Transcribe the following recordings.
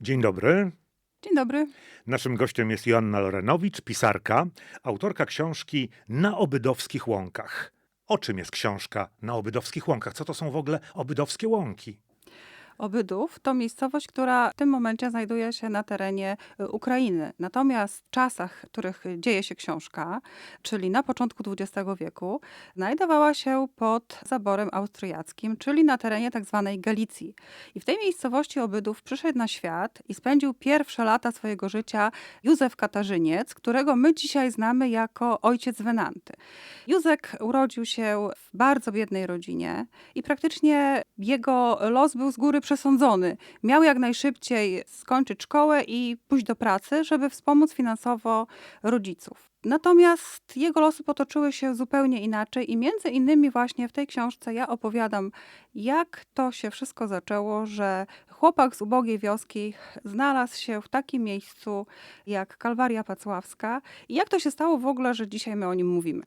Dzień dobry. Dzień dobry. Naszym gościem jest Joanna Lorenowicz, pisarka, autorka książki Na obydowskich łąkach. O czym jest książka Na obydowskich łąkach? Co to są w ogóle obydowskie łąki? Obydów to miejscowość, która w tym momencie znajduje się na terenie y, Ukrainy. Natomiast w czasach, w których dzieje się książka, czyli na początku XX wieku, znajdowała się pod zaborem austriackim, czyli na terenie tak zwanej Galicji. I w tej miejscowości Obydów przyszedł na świat i spędził pierwsze lata swojego życia Józef Katarzyniec, którego my dzisiaj znamy jako ojciec Wenanty. Józek urodził się w bardzo biednej rodzinie i praktycznie jego los był z góry przesądzony. Miał jak najszybciej skończyć szkołę i pójść do pracy, żeby wspomóc finansowo rodziców. Natomiast jego losy potoczyły się zupełnie inaczej i między innymi właśnie w tej książce ja opowiadam, jak to się wszystko zaczęło, że chłopak z ubogiej wioski znalazł się w takim miejscu jak Kalwaria Pacławska i jak to się stało w ogóle, że dzisiaj my o nim mówimy.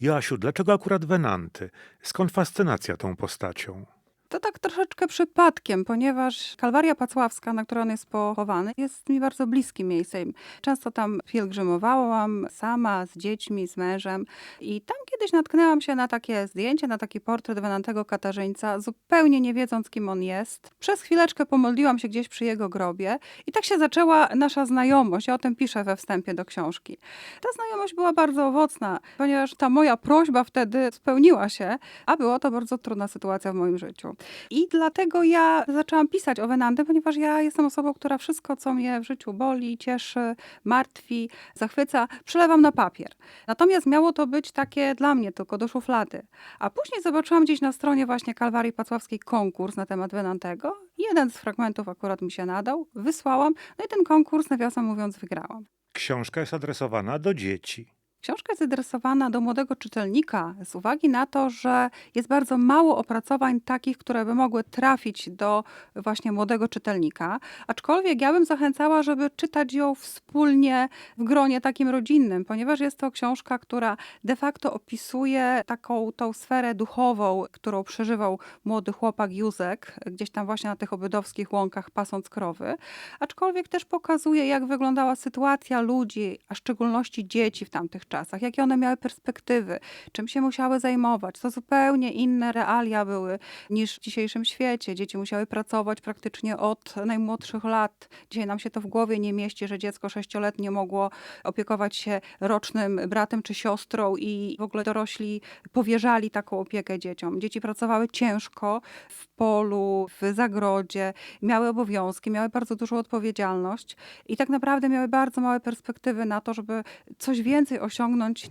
Joasiu, dlaczego akurat Wenanty? Skąd fascynacja tą postacią? To tak troszeczkę przypadkiem, ponieważ Kalwaria Pacławska, na której on jest pochowany, jest mi bardzo bliskim miejscem. Często tam pielgrzymowałam sama, z dziećmi, z mężem i tam kiedyś natknęłam się na takie zdjęcie, na taki portret Wenantego Katarzyńca, zupełnie nie wiedząc, kim on jest. Przez chwileczkę pomodliłam się gdzieś przy jego grobie i tak się zaczęła nasza znajomość. Ja o tym piszę we wstępie do książki. Ta znajomość była bardzo owocna, ponieważ ta moja prośba wtedy spełniła się, a była to bardzo trudna sytuacja w moim życiu. I dlatego ja zaczęłam pisać o Wenanty, ponieważ ja jestem osobą, która wszystko, co mnie w życiu boli, cieszy, martwi, zachwyca, przelewam na papier. Natomiast miało to być takie dla mnie tylko do szuflady. A później zobaczyłam gdzieś na stronie właśnie Kalwarii Pacławskiej konkurs na temat Wenantego. Jeden z fragmentów akurat mi się nadał, wysłałam, no i ten konkurs, nawiasem mówiąc, wygrałam. Książka jest adresowana do dzieci. Książka jest adresowana do młodego czytelnika z uwagi na to, że jest bardzo mało opracowań takich, które by mogły trafić do właśnie młodego czytelnika. Aczkolwiek ja bym zachęcała, żeby czytać ją wspólnie w gronie takim rodzinnym, ponieważ jest to książka, która de facto opisuje taką tą sferę duchową, którą przeżywał młody chłopak Józek, gdzieś tam właśnie na tych obydowskich łąkach pasąc krowy. Aczkolwiek też pokazuje, jak wyglądała sytuacja ludzi, a w szczególności dzieci w tamtych czasach, jakie one miały perspektywy, czym się musiały zajmować. To zupełnie inne realia były niż w dzisiejszym świecie. Dzieci musiały pracować praktycznie od najmłodszych lat. Dzisiaj nam się to w głowie nie mieści, że dziecko sześcioletnie mogło opiekować się rocznym bratem czy siostrą i w ogóle dorośli powierzali taką opiekę dzieciom. Dzieci pracowały ciężko w polu, w zagrodzie, miały obowiązki, miały bardzo dużą odpowiedzialność i tak naprawdę miały bardzo małe perspektywy na to, żeby coś więcej osiągnąć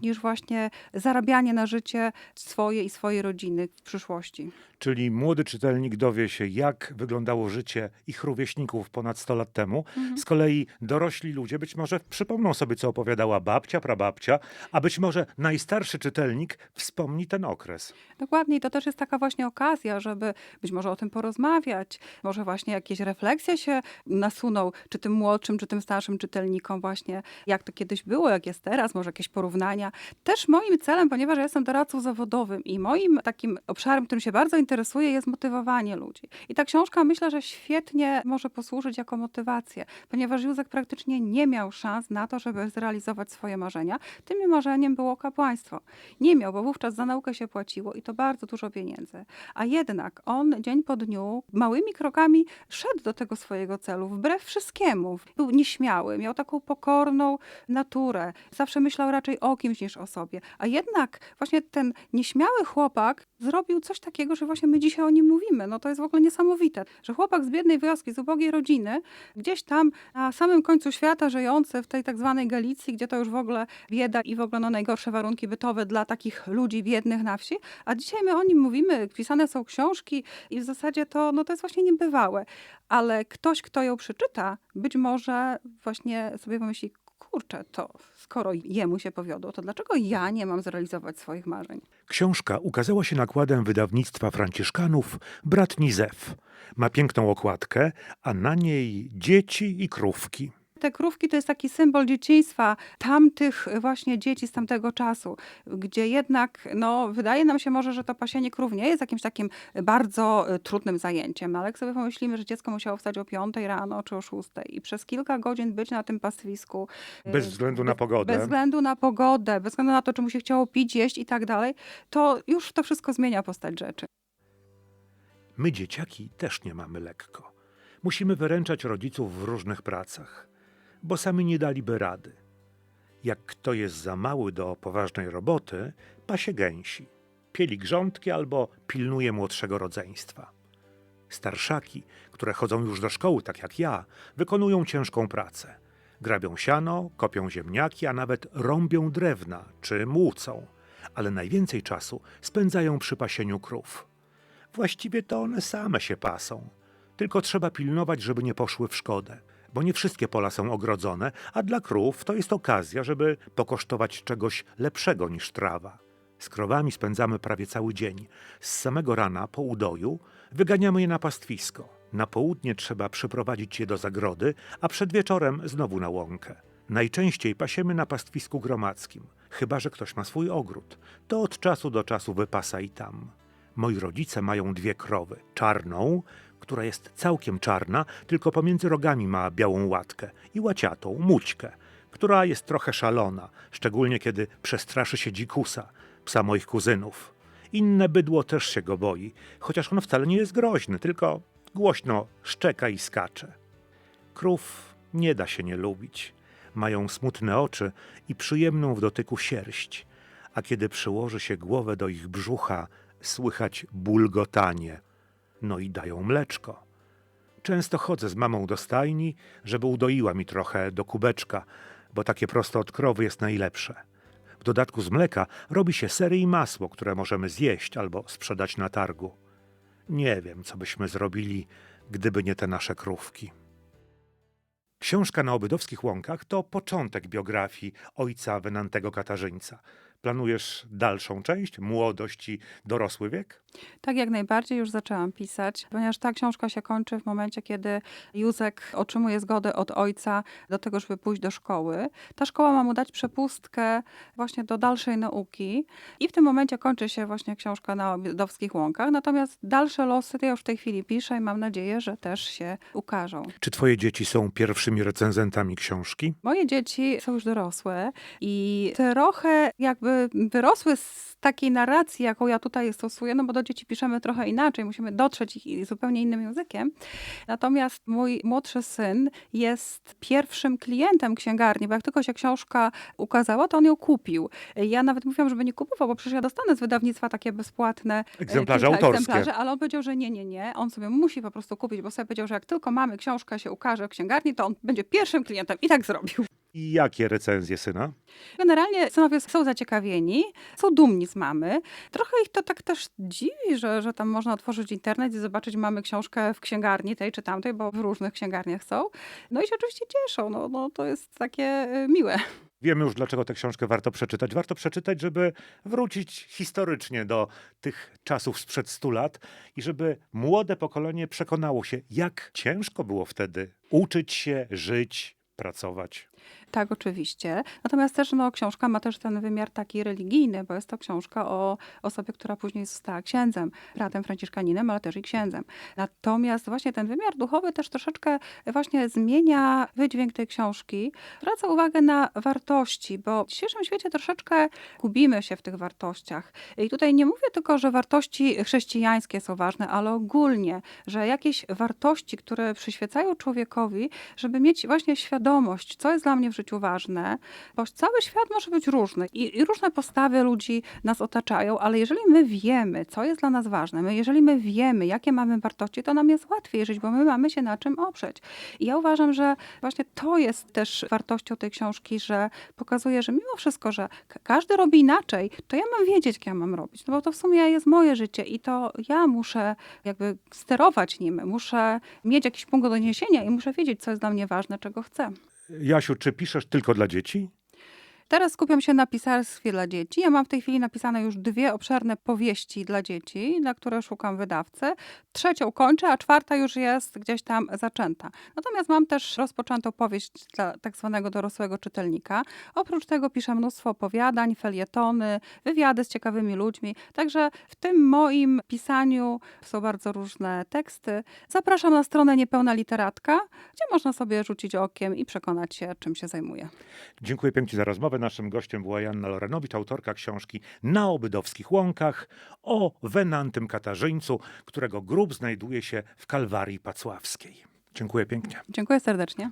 niż właśnie zarabianie na życie swoje i swojej rodziny w przyszłości. Czyli młody czytelnik dowie się, jak wyglądało życie ich rówieśników ponad 100 lat temu. Z kolei dorośli ludzie być może przypomną sobie, co opowiadała babcia, prababcia, a być może najstarszy czytelnik wspomni ten okres. Dokładnie, to też jest taka właśnie okazja, żeby być może o tym porozmawiać, może właśnie jakieś refleksje się nasuną, czy tym młodszym, czy tym starszym czytelnikom właśnie, jak to kiedyś było, jak jest teraz, może jakieś porównania. Też moim celem, ponieważ ja jestem doradcą zawodowym i moim takim obszarem, którym się bardzo interesuję, jest motywowanie ludzi. I ta książka myślę, że świetnie może posłużyć jako motywację, ponieważ Józek praktycznie nie miał szans na to, żeby zrealizować swoje marzenia. Tym marzeniem było kapłaństwo. Nie miał, bo wówczas za naukę się płaciło i to bardzo dużo pieniędzy. A jednak on dzień po dniu małymi krokami szedł do tego swojego celu, wbrew wszystkiemu. Był nieśmiały, miał taką pokorną naturę. Zawsze myślał raczej o kimś niż o sobie. A jednak właśnie ten nieśmiały chłopak zrobił coś takiego, że właśnie my dzisiaj o nim mówimy. No to jest w ogóle niesamowite, że chłopak z biednej wioski, z ubogiej rodziny, gdzieś tam na samym końcu świata żyjący w tej tak zwanej Galicji, gdzie to już w ogóle bieda i w ogóle no, najgorsze warunki bytowe dla takich ludzi biednych na wsi, a dzisiaj my o nim mówimy, pisane są książki i w zasadzie to, no, to jest właśnie niebywałe. Ale ktoś, kto ją przeczyta, być może właśnie sobie pomyśli, kurczę, to skoro jemu się powiodło, to dlaczego ja nie mam zrealizować swoich marzeń? Książka ukazała się nakładem wydawnictwa Franciszkanów Brat Nizef. Ma piękną okładkę, a na niej dzieci i krówki. Te krówki to jest taki symbol dzieciństwa tamtych właśnie dzieci z tamtego czasu, gdzie jednak no, wydaje nam się może, że to pasienie krów nie jest jakimś takim bardzo y, trudnym zajęciem, ale jak sobie pomyślimy, że dziecko musiało wstać o 5 rano czy o 6 i przez kilka godzin być na tym pastwisku. y, Bez względu na pogodę. Bez względu na pogodę, bez względu na to, czy mu się chciało pić, jeść i tak dalej, to już to wszystko zmienia postać rzeczy. My, dzieciaki, też nie mamy lekko. Musimy wyręczać rodziców w różnych pracach, bo sami nie daliby rady. Jak kto jest za mały do poważnej roboty, pasie gęsi, pieli grządki albo pilnuje młodszego rodzeństwa. Starszaki, które chodzą już do szkoły, tak jak ja, wykonują ciężką pracę. Grabią siano, kopią ziemniaki, a nawet rąbią drewna czy młócą, ale najwięcej czasu spędzają przy pasieniu krów. Właściwie to one same się pasą. Tylko trzeba pilnować, żeby nie poszły w szkodę, bo nie wszystkie pola są ogrodzone, a dla krów to jest okazja, żeby pokosztować czegoś lepszego niż trawa. Z krowami spędzamy prawie cały dzień. Z samego rana po udoju wyganiamy je na pastwisko. Na południe trzeba przyprowadzić je do zagrody, a przed wieczorem znowu na łąkę. Najczęściej pasiemy na pastwisku gromadzkim, chyba że ktoś ma swój ogród. To od czasu do czasu wypasa i tam. Moi rodzice mają dwie krowy. Czarną, która jest całkiem czarna, tylko pomiędzy rogami ma białą łatkę, i łaciatą, mućkę, która jest trochę szalona, szczególnie kiedy przestraszy się dzikusa, psa moich kuzynów. Inne bydło też się go boi, chociaż on wcale nie jest groźny, tylko głośno szczeka i skacze. Krów nie da się nie lubić. Mają smutne oczy i przyjemną w dotyku sierść, a kiedy przyłoży się głowę do ich brzucha, słychać bulgotanie. No i dają mleczko. Często chodzę z mamą do stajni, żeby udoiła mi trochę do kubeczka, bo takie prosto od krowy jest najlepsze. W dodatku z mleka robi się sery i masło, które możemy zjeść albo sprzedać na targu. Nie wiem, co byśmy zrobili, gdyby nie te nasze krówki. Książka na obydowskich łąkach to początek biografii ojca Wenantego Katarzyńca. Planujesz dalszą część, młodość i dorosły wiek? Tak jak najbardziej już zaczęłam pisać, ponieważ ta książka się kończy w momencie, kiedy Józek otrzymuje zgodę od ojca do tego, żeby pójść do szkoły. Ta szkoła ma mu dać przepustkę właśnie do dalszej nauki i w tym momencie kończy się właśnie książka na Obydowskich Łąkach. Natomiast dalsze losy to ja już w tej chwili piszę i mam nadzieję, że też się ukażą. Czy twoje dzieci są pierwszymi recenzentami książki? Moje dzieci są już dorosłe i trochę jakby wyrosły z takiej narracji, jaką ja tutaj stosuję, no bo do dzieci piszemy trochę inaczej, musimy dotrzeć ich zupełnie innym językiem. Natomiast mój młodszy syn jest pierwszym klientem księgarni, bo jak tylko się książka ukazała, to on ją kupił. Ja nawet mówiłam, żeby nie kupował, bo przecież ja dostanę z wydawnictwa takie bezpłatne e, Egzemplarze autorskie. egzemplarzy, ale on powiedział, że nie, nie, nie. On sobie musi po prostu kupić, bo sobie powiedział, że jak tylko mamy książka się ukaże w księgarni, to on będzie pierwszym klientem i tak zrobił. I jakie recenzje syna? Generalnie synowie są zaciekawieni, są dumni z mamy. Trochę ich to tak też dziwi, że, że tam można otworzyć internet i zobaczyć, mamy książkę w księgarni tej czy tamtej, bo w różnych księgarniach są. No i się oczywiście cieszą, no, no to jest takie y, miłe. Wiemy już, dlaczego tę książkę warto przeczytać. Warto przeczytać, żeby wrócić historycznie do tych czasów sprzed stu lat i żeby młode pokolenie przekonało się, jak ciężko było wtedy uczyć się, żyć, pracować. Tak, oczywiście. Natomiast też no, książka ma też ten wymiar taki religijny, bo jest to książka o osobie, która później została księdzem, bratem franciszkaninem, ale też i księdzem. Natomiast właśnie ten wymiar duchowy też troszeczkę właśnie zmienia wydźwięk tej książki. Zwraca uwagę na wartości, bo w dzisiejszym świecie troszeczkę gubimy się w tych wartościach. I tutaj nie mówię tylko, że wartości chrześcijańskie są ważne, ale ogólnie, że jakieś wartości, które przyświecają człowiekowi, żeby mieć właśnie świadomość, co jest dla mnie w życiu ważne, bo cały świat może być różny i, i różne postawy ludzi nas otaczają, ale jeżeli my wiemy, co jest dla nas ważne, my, jeżeli my wiemy, jakie mamy wartości, to nam jest łatwiej żyć, bo my mamy się na czym oprzeć. I ja uważam, że właśnie to jest też wartością tej książki, że pokazuje, że mimo wszystko, że ka- każdy robi inaczej, to ja mam wiedzieć, jak ja mam robić, no bo to w sumie jest moje życie i to ja muszę jakby sterować nim, muszę mieć jakiś punkt odniesienia i muszę wiedzieć, co jest dla mnie ważne, czego chcę. Jasiu, czy piszesz tylko dla dzieci? Teraz skupiam się na pisarstwie dla dzieci. Ja mam w tej chwili napisane już dwie obszerne powieści dla dzieci, na które szukam wydawcy. Trzecią kończę, a czwarta już jest gdzieś tam zaczęta. Natomiast mam też rozpoczętą powieść dla tak zwanego dorosłego czytelnika. Oprócz tego piszę mnóstwo opowiadań, felietony, wywiady z ciekawymi ludźmi. Także w tym moim pisaniu są bardzo różne teksty. Zapraszam na stronę Niepełna Literatka, gdzie można sobie rzucić okiem i przekonać się, czym się zajmuję. Dziękuję pięknie za rozmowę. Naszym gościem była Janna Lorenowicz, autorka książki Na obydowskich łąkach o Wenantym Katarzyńcu, którego grób znajduje się w Kalwarii Pacławskiej. Dziękuję pięknie. Dziękuję serdecznie.